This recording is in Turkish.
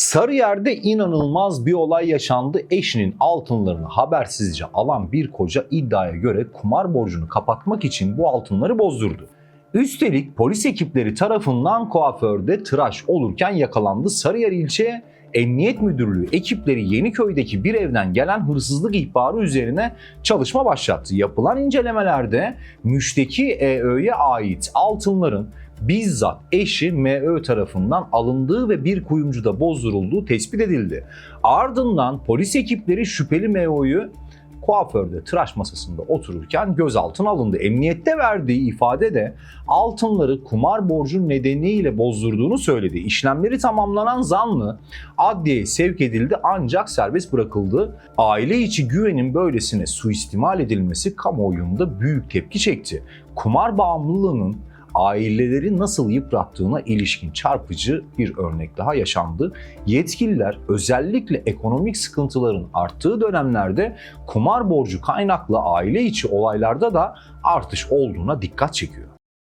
Sarıyer'de inanılmaz bir olay yaşandı. Eşinin altınlarını habersizce alan bir koca iddiaya göre kumar borcunu kapatmak için bu altınları bozdurdu. Üstelik polis ekipleri tarafından kuaförde tıraş olurken yakalandı. Sarıyer ilçe Emniyet Müdürlüğü ekipleri Yeniköy'deki bir evden gelen hırsızlık ihbarı üzerine çalışma başlattı. Yapılan incelemelerde müşteki EÖ'ye ait altınların bizzat eşi MÖ tarafından alındığı ve bir kuyumcuda bozdurulduğu tespit edildi. Ardından polis ekipleri şüpheli MÖ'yu kuaförde tıraş masasında otururken gözaltına alındı. Emniyette verdiği ifadede altınları kumar borcu nedeniyle bozdurduğunu söyledi. İşlemleri tamamlanan zanlı adliyeye sevk edildi ancak serbest bırakıldı. Aile içi güvenin böylesine suistimal edilmesi kamuoyunda büyük tepki çekti. Kumar bağımlılığının aileleri nasıl yıprattığına ilişkin çarpıcı bir örnek daha yaşandı. Yetkililer özellikle ekonomik sıkıntıların arttığı dönemlerde kumar borcu kaynaklı aile içi olaylarda da artış olduğuna dikkat çekiyor.